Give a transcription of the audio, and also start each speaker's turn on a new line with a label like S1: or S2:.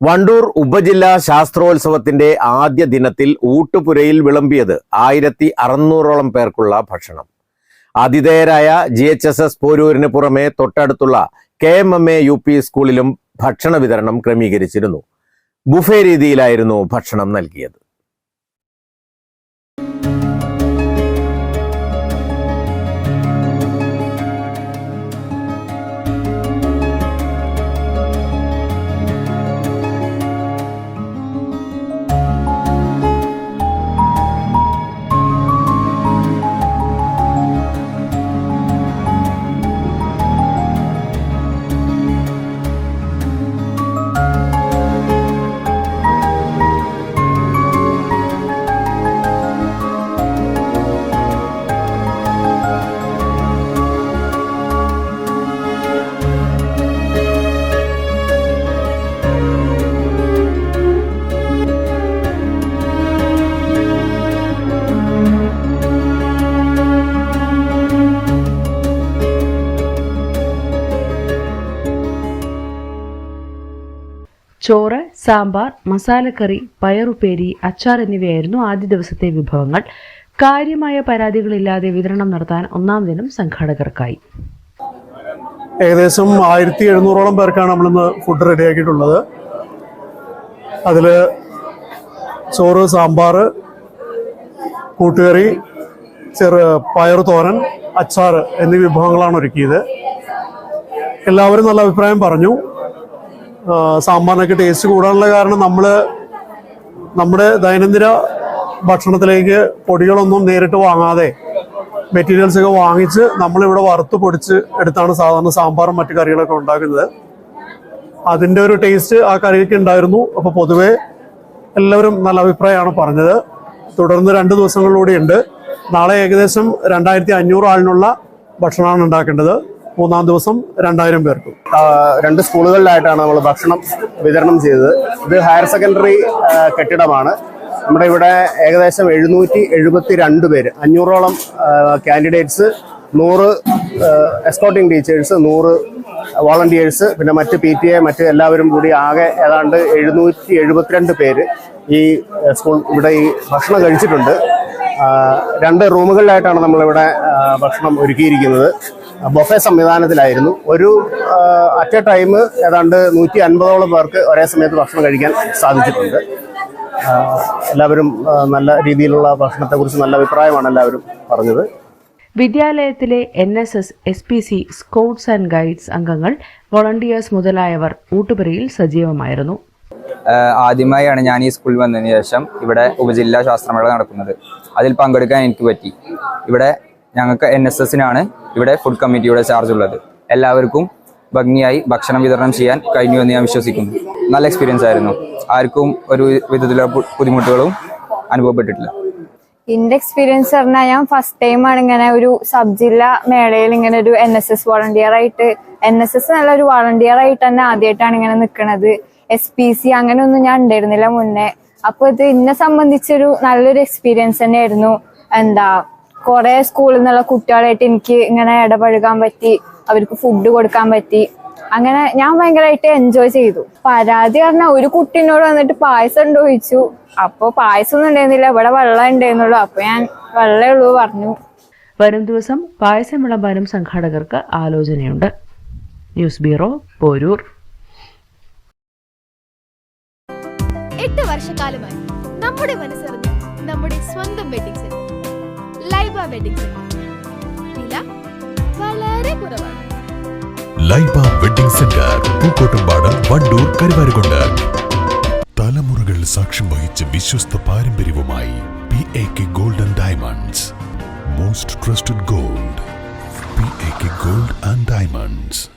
S1: വണ്ടൂർ ഉപജില്ലാ ശാസ്ത്രോത്സവത്തിന്റെ ആദ്യ ദിനത്തിൽ ഊട്ടുപുരയിൽ വിളമ്പിയത് ആയിരത്തി അറുന്നൂറോളം പേർക്കുള്ള ഭക്ഷണം. ആതിഥേയരായ ജി എച്ച് എസ് എസ് പോരൂരിന് പുറമെ തൊട്ടടുത്തുള്ള K M M A U P സ്കൂളിലും ഭക്ഷണ വിതരണം ക്രമീകരിച്ചിരുന്നു. ബുഫേ രീതിയിലായിരുന്നു ഭക്ഷണം നൽകിയത്.
S2: ചോറ് സാമ്പാർ മസാലക്കറി പയറുപേരി അച്ചാർ എന്നിവയായിരുന്നു ആദ്യ ദിവസത്തെ വിഭവങ്ങൾ. കാര്യമായ പരാതികളില്ലാതെ വിതരണം നടത്താൻ ഒന്നാം ദിനം സംഘാടകർക്കായി.
S3: ഏകദേശം ആയിരത്തി എഴുന്നൂറോളം പേർക്കാണ് നമ്മളിന്ന് ഫുഡ് റെഡിയാക്കിയിട്ടുള്ളത് അതിൽ ചോറ് സാമ്പാർ കൂട്ടുകറി ചെറു പയർ തോരൻ അച്ചാർ എന്നീ വിഭവങ്ങളാണ് ഒരുക്കിയത്. എല്ലാവരും നല്ല അഭിപ്രായം പറഞ്ഞു. സാമ്പാറിനൊക്കെ ടേസ്റ്റ് കൂടാനുള്ള കാരണം നമ്മൾ നമ്മുടെ ദൈനംദിന ഭക്ഷണത്തിലേക്ക് പൊടികളൊന്നും നേരിട്ട് വാങ്ങാതെ മെറ്റീരിയൽസ് ഒക്കെ വാങ്ങിച്ച് നമ്മളിവിടെ വറുത്ത് പൊടിച്ച് എടുത്താണ് സാധാരണ സാമ്പാറും മറ്റു കറികളൊക്കെ ഉണ്ടാക്കുന്നത്. അതിന്റെ ഒരു ടേസ്റ്റ് ആ കറിയൊക്കെ ഉണ്ടായിരുന്നു. അപ്പോൾ പൊതുവേ എല്ലാവരും നല്ല അഭിപ്രായമാണ് പറഞ്ഞത്. തുടർന്ന് രണ്ട് ദിവസങ്ങളിലൂടെ ഉണ്ട്. നാളെ ഏകദേശം രണ്ടായിരത്തി അഞ്ഞൂറ് ആളിനുള്ള ഭക്ഷണമാണ് ഉണ്ടാക്കേണ്ടത്. മൂന്നാം ദിവസം രണ്ടായിരം പേർക്ക്.
S4: രണ്ട് സ്കൂളുകളിലായിട്ടാണ് നമ്മൾ ഭക്ഷണം വിതരണം ചെയ്തത്. ഇത് ഹയർ സെക്കൻഡറി കെട്ടിടമാണ്. നമ്മുടെ ഇവിടെ ഏകദേശം എഴുന്നൂറ്റി എഴുപത്തി രണ്ട് പേര് അഞ്ഞൂറോളം കാൻഡിഡേറ്റ്സ് നൂറ് എസ്കോട്ടിംഗ് ടീച്ചേഴ്സ് നൂറ് വോളണ്ടിയേഴ്സ് പിന്നെ മറ്റ് പി ടി എ മറ്റ് എല്ലാവരും കൂടി ആകെ ഏതാണ്ട് എഴുന്നൂറ്റി എഴുപത്തിരണ്ട് പേര് ഈ സ്കൂൾ ഇവിടെ ഈ ഭക്ഷണം കഴിച്ചിട്ടുണ്ട്. രണ്ട് റൂമുകളിലായിട്ടാണ് നമ്മളിവിടെ ഭക്ഷണം ഒരുക്കിയിരിക്കുന്നത്. ബൊഫെ സംവിധാനത്തിലായിരുന്നു. ഒരു അറ്റ് എ ടൈം ഏതാണ്ട് നൂറ്റി അൻപതോളം പേർക്ക് ഒരേ സമയത്ത് ഭക്ഷണം കഴിക്കാൻ സാധിച്ചിട്ടുണ്ട്. എല്ലാവരും നല്ല രീതിയിലുള്ള ഭക്ഷണത്തെക്കുറിച്ച് നല്ല അഭിപ്രായമാണ് എല്ലാവരും പറഞ്ഞത്.
S2: വിദ്യാലയത്തിലെ N S S S P C scouts and guides അംഗങ്ങൾ വോളണ്ടിയേഴ്സ് മുതലായവർ ഊട്ടുപുരയിൽ സജീവമായിരുന്നു.
S5: ആദ്യമായാണ് ഞാൻ ഈ സ്കൂളിൽ വന്നതിന് ശേഷം ഇവിടെ ഉപജില്ലാ ശാസ്ത്രമേള നടക്കുന്നത്. അതിൽ പങ്കെടുക്കാൻ എനിക്ക് പറ്റി. ഇവിടെ ഞങ്ങൾക്ക് എൻ എസ് എസിനാണ് ഇവിടെ ഫുഡ് കമ്മിറ്റിയുടെ ചാർജ് ഉള്ളത്. എല്ലാവർക്കും ഭംഗിയായി ഭക്ഷണം വിതരണം ചെയ്യാൻ കഴിഞ്ഞു എന്ന് ഞാൻ വിശ്വസിക്കുന്നു. നല്ല എക്സ്പീരിയൻസ് ആയിരുന്നു. ആർക്കും ഒരു വിധത്തിലുള്ള ബുദ്ധിമുട്ടുകളും അനുഭവപ്പെട്ടിട്ടില്ല.
S6: എന്റെ എക്സ്പീരിയൻസ് പറഞ്ഞാൽ ഞാൻ ഫസ്റ്റ് ടൈമാണ് ഇങ്ങനെ ഒരു സബ് ജില്ലാ മേളയിൽ ഇങ്ങനെ ഒരു എൻ എസ് എസ് വോളണ്ടിയർ ആയിട്ട് എൻ എസ് എസ് നല്ല ഒരു വോളണ്ടിയർ ആയിട്ട് തന്നെ ആദ്യമായിട്ടാണ് ഇങ്ങനെ നിൽക്കുന്നത് എസ് പി സി അങ്ങനെയൊന്നും ഞാൻ ഉണ്ടായിരുന്നില്ല മുന്നേ. അപ്പൊ ഇത് എന്നെ സംബന്ധിച്ചൊരു നല്ലൊരു എക്സ്പീരിയൻസ് തന്നെയായിരുന്നു. എന്താ കുറെ സ്കൂളിൽ നിന്നുള്ള കുട്ടികളായിട്ട് എനിക്ക് ഇങ്ങനെ ഇടപഴകാൻ പറ്റി അവർക്ക് ഫുഡ് കൊടുക്കാൻ പറ്റി. അങ്ങനെ ഞാൻ ഭയങ്കരമായിട്ട് എൻജോയ് ചെയ്തു. പരാതി പറഞ്ഞാൽ ഒരു കുട്ടീനോട് വന്നിട്ട് പായസം ഉണ്ടോ ചോദിച്ചു. അപ്പൊ പായസം ഒന്നും ഉണ്ടായിരുന്നില്ല ഇവിടെ വെള്ളം ഉണ്ടായിരുന്നുള്ളൂ. അപ്പൊ ഞാൻ വെള്ളമേ ഉള്ളൂ പറഞ്ഞു.
S2: വരും ദിവസം പായസം വിളമ്പാനും സംഘാടകർക്ക് ആലോചനയുണ്ട്. News bureau Poroor.
S7: എട്ട് വർഷക്കാലമായി നമ്മുടെ മനസ്സറിഞ്ഞ് നമ്മുടെ സ്വന്തം വെഡിങ് സെന്റർ ലൈബ വില വളരെ കുറവാണ്.
S8: Laiba wedding centre Pookkottumpadam Wandoor Karuvarakundu. തലമുറകൾ സാക്ഷ്യം വഹിച്ച വിശ്വസ്ത പാരമ്പര്യവുമായി P A K golden diamonds. Most trusted gold P A K gold and diamonds.